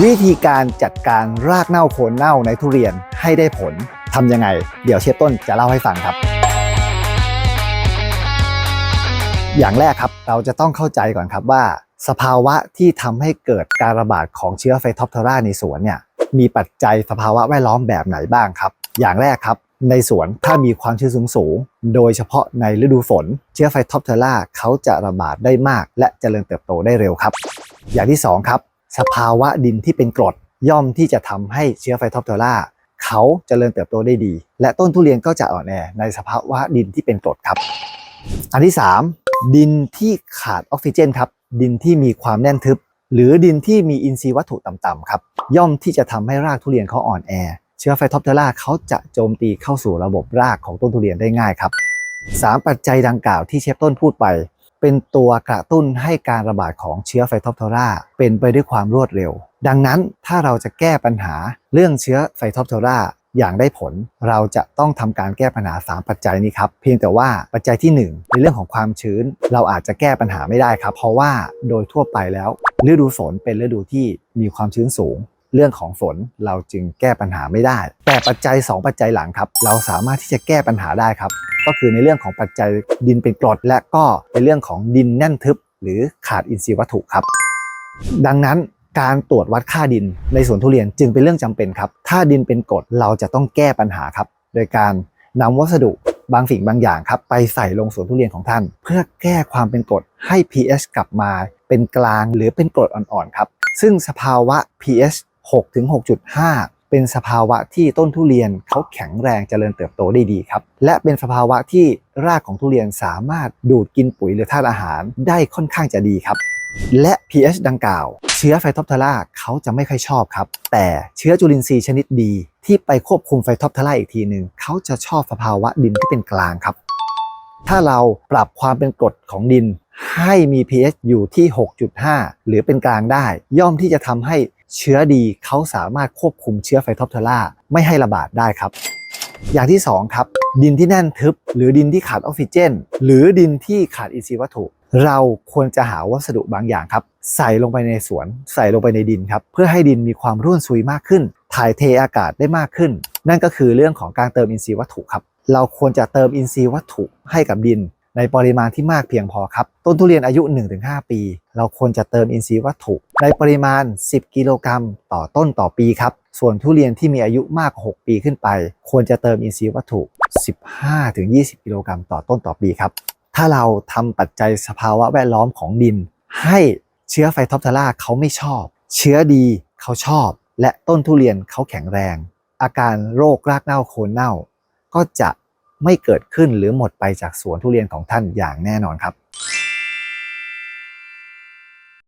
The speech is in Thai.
วิธีการจัดการรากเน่าโคนเน่าในทุเรียนให้ได้ผลทำยังไง เดี๋ยวเชฟต้นจะเล่าให้ฟังครับ อย่างแรกครับเราจะต้องเข้าใจก่อนครับว่า สภาวะที่ทำให้เกิดการระบาดของเชื้อไฟท็อปเทอราในสวนเนี่ยมีปัจจัยสภาวะแวดล้อมแบบไหนบ้างครับ อย่างแรกครับในสวนถ้ามีความชื้นสูงสูง โดยเฉพาะในฤดูฝน เชื้อไฟท็อปเทอราเขาจะระบาดได้มาก และเจริญเติบโตได้เร็วครับ อย่างที่สองครับ สภาวะดินที่เป็นกรดย่อมที่จะทำให้เชื้อไฟท็อปเทอราเขาเจริญเติบโตได้ดี และต้นทุเรียนก็จะอ่อนแอในสภาวะดินที่เป็นกรดครับ อันที่ 3 ดินที่ขาดออกซิเจนครับ ดินที่มีความแน่นทึบ หรือดินที่มีอินทรีย์วัตถุต่ำๆครับ ย่อมที่จะทำให้รากทุเรียนเขาอ่อนแอ เชื้อไฟท็อปเทอราเขาจะโจมตีเข้าสู่ระบบรากของต้นทุเรียนได้ง่ายครับ 3 ปัจจัยดังกล่าวที่เชฟต้นพูดไป เป็นตัวกระตุ้นให้การระบาดของเชื้อไฟทอปทอราเป็นไปด้วยความรวดเร็ว ดังนั้นถ้าเราจะแก้ปัญหาเรื่องเชื้อไฟทอปทอราอย่างได้ผลเราจะต้องทำการแก้ปัญหา 3 ปัจจัยนี้ครับ เพียงแต่ว่าปัจจัยที่ 1 ในเรื่องของความชื้น เราอาจจะแก้ปัญหาไม่ได้ครับ เพราะว่าโดยทั่วไปแล้ว ฤดูฝนเป็นฤดูที่มีความชื้นสูง เรื่องของฝนเราจึงแก้ปัญหาไม่ได้ แต่ปัจจัย 2 ปัจจัยหลังครับ เราสามารถที่จะแก้ปัญหาได้ครับ ก็คือในเรื่องของปัจจัยดินเป็นกรด และก็ในเรื่องของดินแน่นทึบ หรือขาดอินทรีย์วัตถุครับ ดังนั้นการตรวจวัดค่าดินในสวนทุเรียนจึงเป็นเรื่องจำเป็นครับ ถ้าดินเป็นกรดเราจะต้องแก้ปัญหาครับ โดยการนำวัสดุบางสิ่งบางอย่างครับ ไปใส่ลงสวนทุเรียนของท่าน เพื่อแก้ความเป็นกรดให้ pH กลับมา เป็นกลางหรือเป็นกรดอ่อนๆครับ ซึ่งสภาวะ pH 6ถึง6.5เป็นสภาวะที่ต้นทุเรียนเขาแข็งแรงเจริญเติบโตได้ดีครับ และเป็นสภาวะที่รากของทุเรียนสามารถดูดกินปุ๋ยหรือธาตุอาหารได้ค่อนข้างจะดีครับ และ pH ดังกล่าว เชื้อไฟทอปทาราเขาจะไม่ค่อยชอบครับ แต่เชื้อจุลินทรีย์ชนิดดี ที่ไปควบคุมไฟทอปทาราอีกทีหนึ่งเขาจะชอบสภาวะดินที่เป็นกลางครับ ถ้าเราปรับความเป็นกรดของดินให้มี pH อยู่ที่ 6.5 หรือเป็นกลางได้ ย่อมที่จะทำให้ เชื้อดีเขาสามารถควบคุมเชื้อไฟท็อปทาราไม่ให้ระบาดได้ครับ อย่างที่ 2 ครับ ดินที่แน่นทึบ หรือดินที่ขาดออกซิเจน หรือดินที่ขาดอินทรีย์วัตถุ เราควรจะหาวัสดุบางอย่างครับ ใส่ลงไปในสวน ใส่ลงไปในดินครับเพื่อให้ดินมีความร่วนซุยมากขึ้น ถ่ายเทอากาศได้มากขึ้น นั่นก็คือเรื่องของการเติมอินทรีย์วัตถุครับเราควรจะเติมอินทรีย์วัตถุให้กับดิน ในปริมาณที่มากเพียงพอครับ ต้นทุเรียนอายุ 1-5 ปี เราควรจะเติมอินทรีย์วัตถุ ในปริมาณ 10 กิโลกรัมต่อต้นต่อปีครับ ส่วนทุเรียนที่มีอายุมากกว่า 6 ปีขึ้นไป ควรจะเติมอินทรีย์วัตถุ 15-20 กิโลกรัมต่อต้นต่อปีครับ ถ้าเราทำปัจจัยสภาวะแวดล้อมของดิน ให้เชื้อไฟท็อปทาร่าเขาไม่ชอบ เชื้อดีเขาชอบ และต้นทุเรียนเขาแข็งแรง อาการโรครากเน่าโคนเน่า ก็จะ ไม่เกิดขึ้นหรือหมดไปจากสวนทุเรียนของท่านอย่างแน่นอนครับ